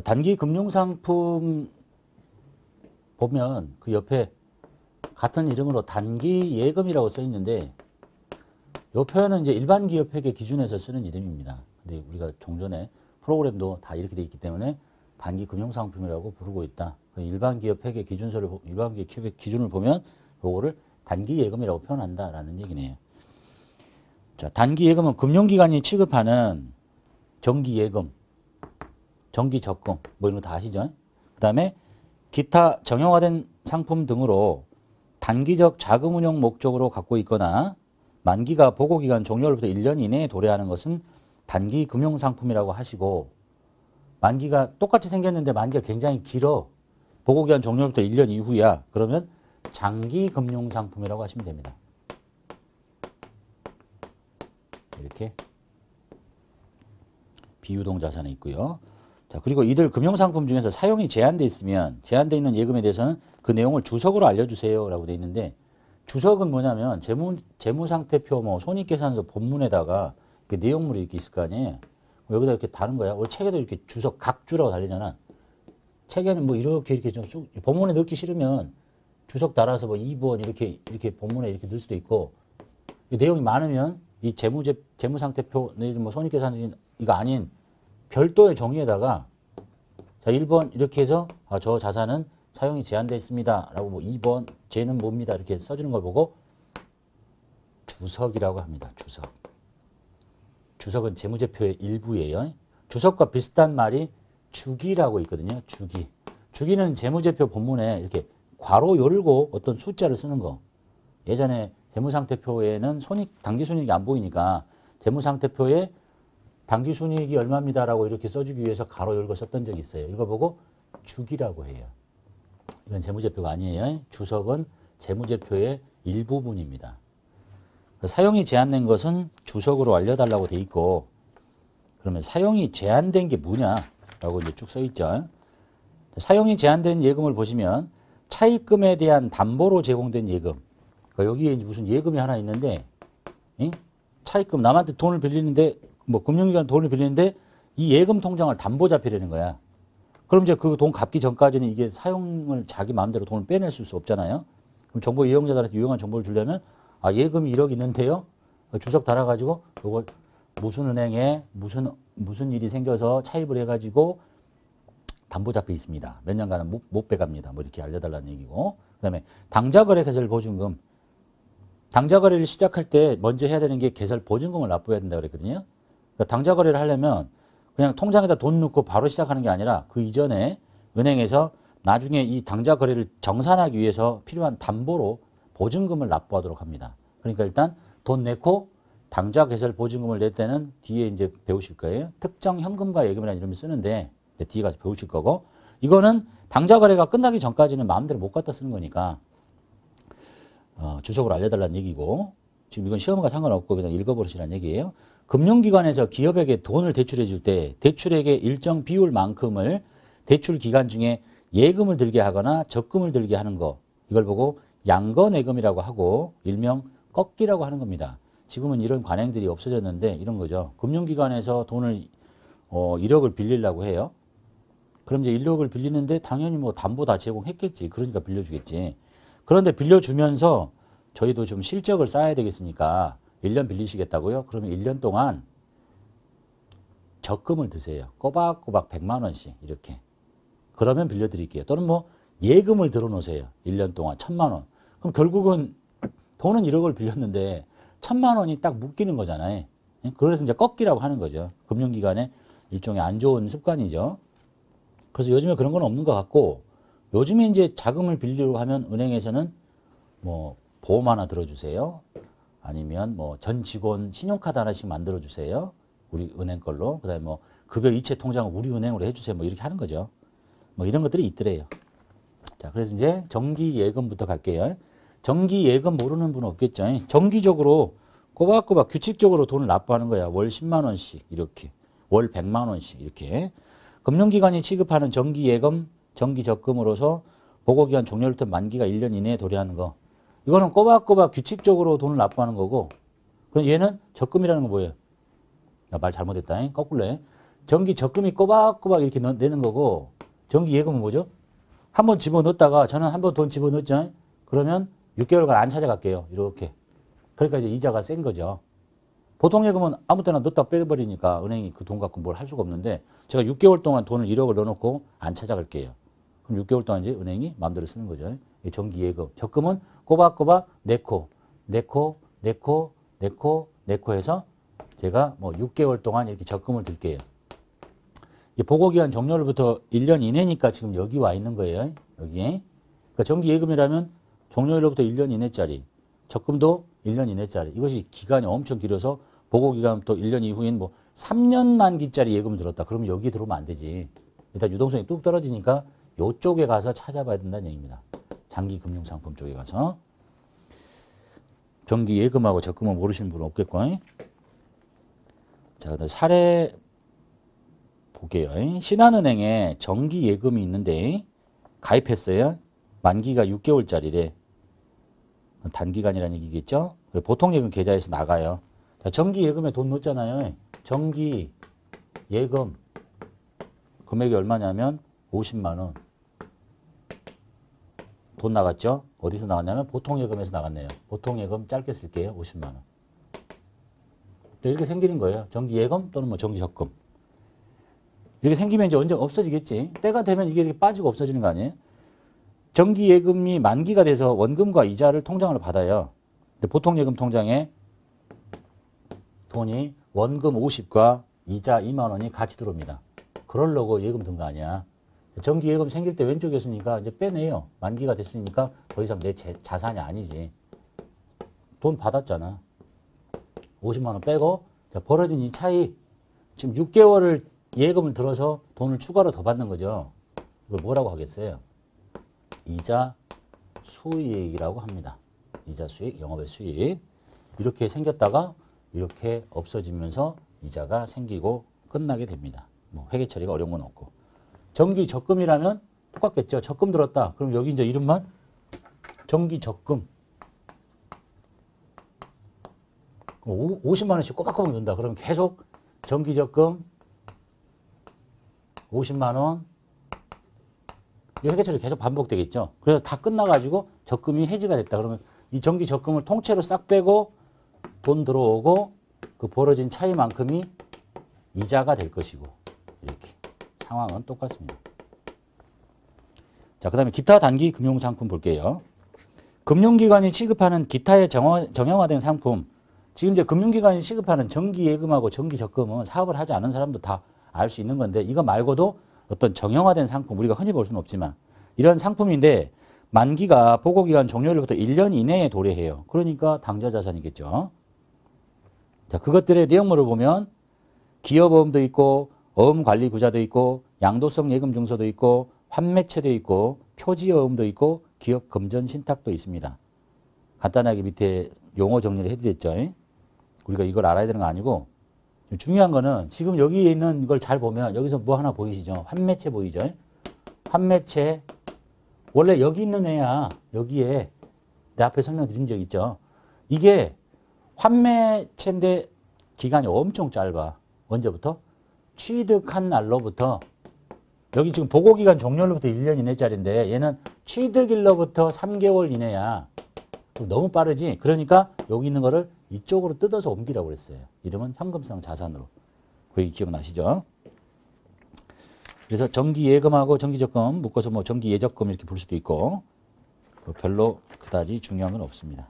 단기 금융상품 보면 그 옆에 같은 이름으로 단기 예금이라고 써 있는데 이 표현은 이제 일반 기업 회계 기준에서 쓰는 이름입니다. 근데 우리가 종전에 프로그램도 다 이렇게 돼 있기 때문에 단기 금융상품이라고 부르고 있다. 그 일반 기업 회계 기준서를 보- 일반 기업 회계 기준을 보면 요거를 단기 예금이라고 표현한다라는 얘기네요. 자, 단기 예금은 금융기관이 취급하는 정기 예금, 정기 적금 뭐 이런 거 다 아시죠? 그다음에 기타 정형화된 상품 등으로 단기적 자금 운용 목적으로 갖고 있거나 만기가 보고 기간 종료로부터 1년 이내에 도래하는 것은 단기 금융 상품이라고 하시고 만기가 똑같이 생겼는데 만기가 굉장히 길어 보고 기간 종료로부터 1년 이후야 그러면 장기 금융 상품이라고 하시면 됩니다. 이렇게 비유동 자산에 있고요. 자, 그리고 이들 금융상품 중에서 사용이 제한돼 있으면 제한돼 있는 예금에 대해서는 그 내용을 주석으로 알려주세요 라고 돼 있는데 주석은 뭐냐면 재무 재무상태표 뭐 손익계산서 본문에다가 그 내용물이 이렇게 있을 거 아니에요. 여기다 이렇게 다는 거야. 원래 책에도 이렇게 주석 각주라고 달리잖아. 책에는 뭐 이렇게 이렇게 좀 쑥, 본문에 넣기 싫으면 주석 달아서 뭐 2번 이렇게 이렇게 본문에 이렇게 넣을 수도 있고 이 내용이 많으면 이 재무제 재무상태표 내지 뭐 손익계산 이거 아닌 별도의 종이에다가 자 1번 이렇게 해서 아, 저 자산은 사용이 제한되어 있습니다. 라고 뭐 2번 쟤는 뭡니다. 이렇게 써주는 걸 보고 주석이라고 합니다. 주석. 주석은 재무제표의 일부예요. 주석과 비슷한 말이 주기라고 있거든요. 주기. 주기는 재무제표 본문에 이렇게 괄호 열고 어떤 숫자를 쓰는 거. 예전에 재무상태표에는 손익, 당기순이익이 안 보이니까 재무상태표에 당기 순이익이 얼마입니다라고 이렇게 써주기 위해서 가로 열고 썼던 적이 있어요. 이거 보고 주기라고 해요. 이건 재무제표가 아니에요. 주석은 재무제표의 일부분입니다. 사용이 제한된 것은 주석으로 알려달라고 돼 있고 그러면 사용이 제한된 게 뭐냐라고 이제 쭉 써 있죠. 사용이 제한된 예금을 보시면 차입금에 대한 담보로 제공된 예금. 그러니까 여기에 무슨 예금이 하나 있는데 응? 차입금 남한테 돈을 빌리는데 뭐 금융기관 돈을 빌리는데 이 예금 통장을 담보 잡히려는 거야. 그럼 이제 그 돈 갚기 전까지는 이게 사용을 자기 마음대로 돈을 빼낼 수 없잖아요. 그럼 정보 이용자들한테 유용한 정보를 주려면 아 예금이 1억 있는데요. 주석 달아가지고 이걸 무슨 은행에 무슨 무슨 일이 생겨서 차입을 해가지고 담보 잡혀 있습니다. 몇 년간은 못, 못 빼갑니다. 뭐 이렇게 알려달라는 얘기고. 그 다음에 당좌거래 개설 보증금. 당좌거래를 시작할 때 먼저 해야 되는 게 개설 보증금을 납부해야 된다 그랬거든요. 그러니까 당좌 거래를 하려면 그냥 통장에다 돈 넣고 바로 시작하는 게 아니라 그 이전에 은행에서 나중에 이 당좌 거래를 정산하기 위해서 필요한 담보로 보증금을 납부하도록 합니다. 그러니까 일단 돈 내고 당좌 개설 보증금을 낼 때는 뒤에 이제 배우실 거예요. 특정 현금과 예금이라는 이름을 쓰는데 뒤에 가서 배우실 거고 이거는 당좌 거래가 끝나기 전까지는 마음대로 못 갖다 쓰는 거니까 어, 주석으로 알려달라는 얘기고 지금 이건 시험과 상관없고 그냥 읽어보시라는 얘기예요. 금융기관에서 기업에게 돈을 대출해 줄 때 대출액의 일정 비율만큼을 대출 기간 중에 예금을 들게 하거나 적금을 들게 하는 거 이걸 보고 양거내금이라고 하고 일명 꺾기라고 하는 겁니다. 지금은 이런 관행들이 없어졌는데 이런 거죠. 금융기관에서 돈을 어, 1억을 빌리려고 해요. 그럼 이제 1억을 빌리는데 당연히 뭐 담보 다 제공했겠지. 그러니까 빌려주겠지. 그런데 빌려주면서 저희도 좀 실적을 쌓아야 되겠으니까 1년 빌리시겠다고요? 그러면 1년 동안 적금을 드세요. 꼬박꼬박 100만 원씩 이렇게. 그러면 빌려드릴게요. 또는 뭐 예금을 들어놓으세요. 1년 동안 1000만 원. 그럼 결국은 돈은 1억을 빌렸는데 1000만 원이 딱 묶이는 거잖아요. 예? 그래서 이제 꺾기라고 하는 거죠. 금융기관의 일종의 안 좋은 습관이죠. 그래서 요즘에 그런 건 없는 것 같고 요즘에 이제 자금을 빌리려고 하면 은행에서는 뭐 보험 하나 들어주세요. 아니면 뭐 전 직원 신용카드 하나씩 만들어 주세요. 우리 은행 걸로. 그다음에 뭐 급여 이체 통장을 우리 은행으로 해 주세요. 뭐 이렇게 하는 거죠. 뭐 이런 것들이 있더래요. 자, 그래서 이제 정기 예금부터 갈게요. 정기 예금 모르는 분 없겠죠. 정기적으로 꼬박꼬박 규칙적으로 돈을 납부하는 거야. 월 10만 원씩 이렇게. 월 100만 원씩 이렇게. 금융기관이 취급하는 정기 예금, 정기 적금으로서 보고기간 종료일부터 만기가 1년 이내에 도래하는 거. 이거는 꼬박꼬박 규칙적으로 돈을 납부하는 거고, 그럼 얘는 적금이라는 건 뭐예요? 나 말 잘못했다. 거꾸로 해. 정기 적금이 꼬박꼬박 이렇게 넣- 내는 거고 정기 예금은 뭐죠? 한 번 집어넣었다가 저는 한 번 돈 집어넣었죠. 그러면 6개월간 안 찾아갈게요. 이렇게. 그러니까 이제 이자가 센 거죠. 보통 예금은 아무 때나 넣었다 빼버리니까 은행이 그 돈 갖고 뭘 할 수가 없는데 제가 6개월 동안 돈을 1억을 넣어놓고 안 찾아갈게요. 그럼 6개월 동안 이제 은행이 마음대로 쓰는 거죠. 이 정기 예금. 적금은 꼬박꼬박 내코, 내코, 내코, 내코, 내코 해서 제가 뭐 6개월 동안 이렇게 적금을 들게요. 이 보고기한 종료일부터 1년 이내니까 지금 여기 와 있는 거예요. 여기에. 그러니까 정기 예금이라면 종료일로부터 1년 이내짜리, 적금도 1년 이내짜리. 이것이 기간이 엄청 길어서 보고기간 또 1년 이후인 뭐 3년 만기짜리 예금 들었다. 그러면 여기 들어오면 안 되지. 일단 유동성이 뚝 떨어지니까 요쪽에 가서 찾아봐야 된다는 얘기입니다. 장기 금융상품 쪽에 가서. 정기 예금하고 적금은 모르시는 분은 없겠고. 자, 그다음 사례 볼게요. 신한은행에 정기 예금이 있는데 가입했어요. 만기가 6개월짜리래. 단기간이라는 얘기겠죠? 보통 예금 계좌에서 나가요. 자, 정기 예금에 돈 넣었잖아요. 정기 예금 금액이 얼마냐면 50만 원. 돈 나갔죠? 어디서 나갔냐면 보통 예금에서 나갔네요. 보통 예금 짧게 쓸게요. 50만 원. 이렇게 생기는 거예요. 정기 예금 또는 뭐 정기 적금. 이렇게 생기면 이제 언제 없어지겠지. 때가 되면 이게 이렇게 빠지고 없어지는 거 아니에요? 정기 예금이 만기가 돼서 원금과 이자를 통장으로 받아요. 근데 보통 예금 통장에 돈이 원금 50과 이자 2만 원이 같이 들어옵니다. 그러려고 예금 든 거 아니야. 정기 예금 생길 때 왼쪽이었으니까 이제 빼내요. 만기가 됐으니까 더 이상 내 재- 자산이 아니지. 돈 받았잖아. 50만 원 빼고 자, 벌어진 이 차이 지금 6개월을 예금을 들어서 돈을 추가로 더 받는 거죠. 이걸 뭐라고 하겠어요? 이자 수익이라고 합니다. 이자 수익, 영업의 수익. 이렇게 생겼다가 이렇게 없어지면서 이자가 생기고 끝나게 됩니다. 뭐 회계 처리가 어려운 건 없고. 정기 적금이라면 똑같겠죠. 적금 들었다. 그럼 여기 이제 이름만 정기 적금. 50만 원씩 꼬박꼬박 넣는다. 그러면 계속 정기 적금 50만 원. 이 회계처리 계속 반복되겠죠. 그래서 다 끝나가지고 적금이 해지가 됐다. 그러면 이 정기 적금을 통째로 싹 빼고 돈 들어오고 그 벌어진 차이만큼이 이자가 될 것이고 상황은 똑같습니다. 자, 그 다음에 기타 단기 금융상품 볼게요. 금융기관이 취급하는 정화, 정형화된 상품. 지금 이제 금융기관이 취급하는 정기예금하고 정기적금은 사업을 하지 않은 사람도 다 알 수 있는 건데 이거 말고도 어떤 정형화된 상품 우리가 흔히 볼 수는 없지만 이런 상품인데 만기가 보고기간 종료일부터 1년 이내에 도래해요. 그러니까 당좌자산이겠죠. 자, 그것들의 내용물을 보면 기업어음도 있고 어음관리구자도 있고 양도성 예금 증서도 있고 환매체도 있고 표지어음도 있고 기업 금전 신탁도 있습니다. 간단하게 밑에 용어 정리를 해드렸죠. 우리가 이걸 알아야 되는 거 아니고 중요한 거는 지금 여기에 있는 걸잘 보면 여기서 뭐 하나 보이시죠? 환매체 보이죠? 환매체 원래 여기 있는 애야 여기에 내 앞에 설명드린 적 있죠? 이게 환매체인데 기간이 엄청 짧아. 언제부터? 취득한 날로부터 여기 지금 보고기간 종료로부터 1년 이내짜리인데 얘는 취득일로부터 3개월 이내야. 너무 빠르지? 그러니까 여기 있는 거를 이쪽으로 뜯어서 옮기라고 그랬어요. 이름은 현금성 자산으로. 그 얘기 기억나시죠? 그래서 정기 예금하고 정기 적금 묶어서 뭐 정기 예적금 이렇게 부를 수도 있고 그 별로 그다지 중요한 건 없습니다.